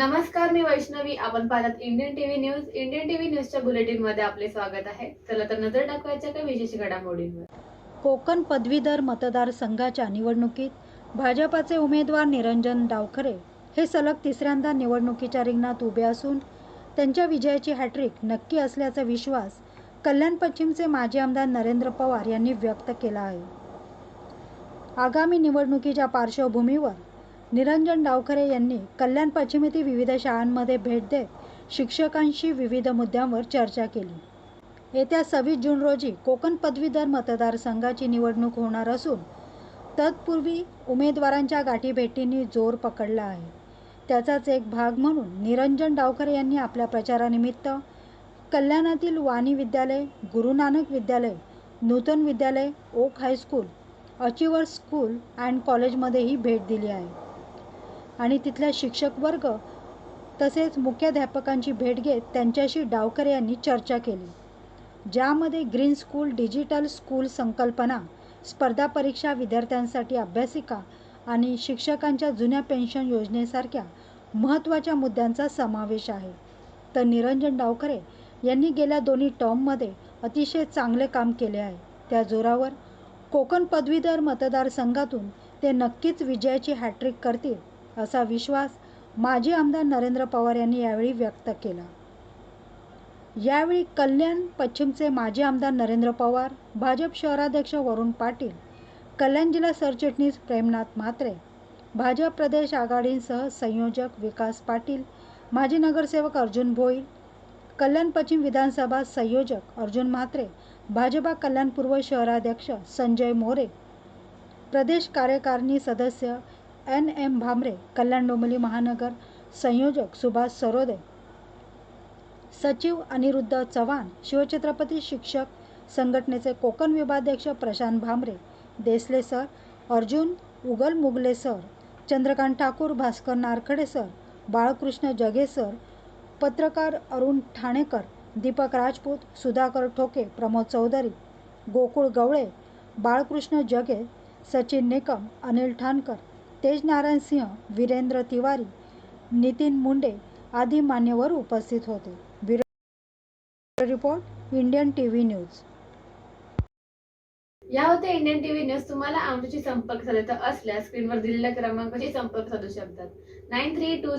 नमस्कार मी वैष्णवी. आपण पाहतात Indian TV news Indian TV न्यूजच्या बुलेटिनमध्ये आपले स्वागत आहे. चला तर नजर टाकवायच्या काही विशेष घडामोडींवर. कोकण पदवीधर मतदारसंघाच्या निवडणुकीत भाजपाचे उमेदवार निरंजन डावखरे हे सलग तिसऱ्यांदा निवडणुकीच्या रिंगणात उभे असून त्यांच्या विजयाची हॅट्रिक नक्की असल्याचा विश्वास कल्याण पश्चिमचे माजी आमदार नरेंद्र पवार यांनी व्यक्त केला आहे. आगामी निवडणुकीच्या पार्श्वभूमीवर निरंजन डावखरे यांनी कल्याण पश्चिम येथील विविध शाळांमध्ये भेट देत शिक्षकांशी विविध मुद्द्यांवर चर्चा केली. येत्या सव्वीस जून रोजी कोकण पदवीधर मतदारसंघाची निवडणूक होणार असून तत्पूर्वी उमेदवारांच्या गाठीभेटींनी जोर पकडला आहे. त्याचाच एक भाग म्हणून निरंजन डावखरे यांनी आपल्या प्रचारानिमित्त कल्याणातील वाणी विद्यालय गुरु Nanak Vidyalaya Nutan Vidyalaya Oak high school achiever school and कॉलेजमध्येही भेट दिली आहे. आणि तिथल्या शिक्षक वर्ग तसेच मुख्याध्यापकांची भेट घेत त्यांच्याशी डावकर यांनी चर्चा केली ज्यामध्ये ग्रीन स्कूल डिजिटल स्कूल संकल्पना स्पर्धा परीक्षा विद्यार्थ्यांसाठी अभ्यासिका आणि शिक्षकांच्या जुन्या पेन्शन योजनेसारख्या महत्त्वाच्या मुद्द्यांचा समावेश आहे. तर निरंजन डावखरे यांनी गेल्या दोन्ही टर्ममध्ये अतिशय चांगले काम केले आहे. त्या जोरावर कोकण पदवीधर मतदारसंघातून ते नक्कीच विजयाची हॅट्रिक करतील असा विश्वास माजी आमदार नरेंद्र पवार यांनी यावेळी व्यक्त केला. यावेळी कल्याण पश्चिमचे माजी आमदार नरेंद्र पवार भाजप शहराध्यक्ष वरुण पाटील कल्याण जिल्हा सरचिटणीस प्रेमनाथ म्हात्रे भाजप प्रदेश आघाडींसह संयोजक विकास पाटील माजी नगरसेवक अर्जुन भोईर कल्याण पश्चिम विधानसभा संयोजक अर्जुन म्हात्रे भाजपा कल्याण पूर्व शहराध्यक्ष संजय मोरे प्रदेश कार्यकारिणी सदस्य एन एम भामरे कल्याण डोंबिवली महानगर संयोजक सुभाष सरोदे सचिव अनिरुद्ध चव्हाण शिवछत्रपती शिक्षक संघटनेचे कोकण विभागाध्यक्ष Prashant Bhamre Desale sir Arjun Ugal Mugale sir Chandrakant Thakur Bhaskar Narkhade sir Balkrishna Jage sir पत्रकार अरुण ठाणेकर दीपक राजपूत सुधाकर ठोके प्रमोद चौधरी गोकुळ गवळे बाळकृष्ण जगे सचिन निकम अनिल ठाणकर तेज नारायण सिंह वीरेंद्र तिवारी नितीन मुंडे आदी मान्यवर उपस्थित होते. Bureau report Indian T V news. या होत्या इंडियन टीव्ही न्यूज. तुम्हाला आमच्याशी संपर्क साधायचा असल्यास स्क्रीनवर दिलेल्या क्रमांकाशी संपर्क साधू शकतात. Nine three to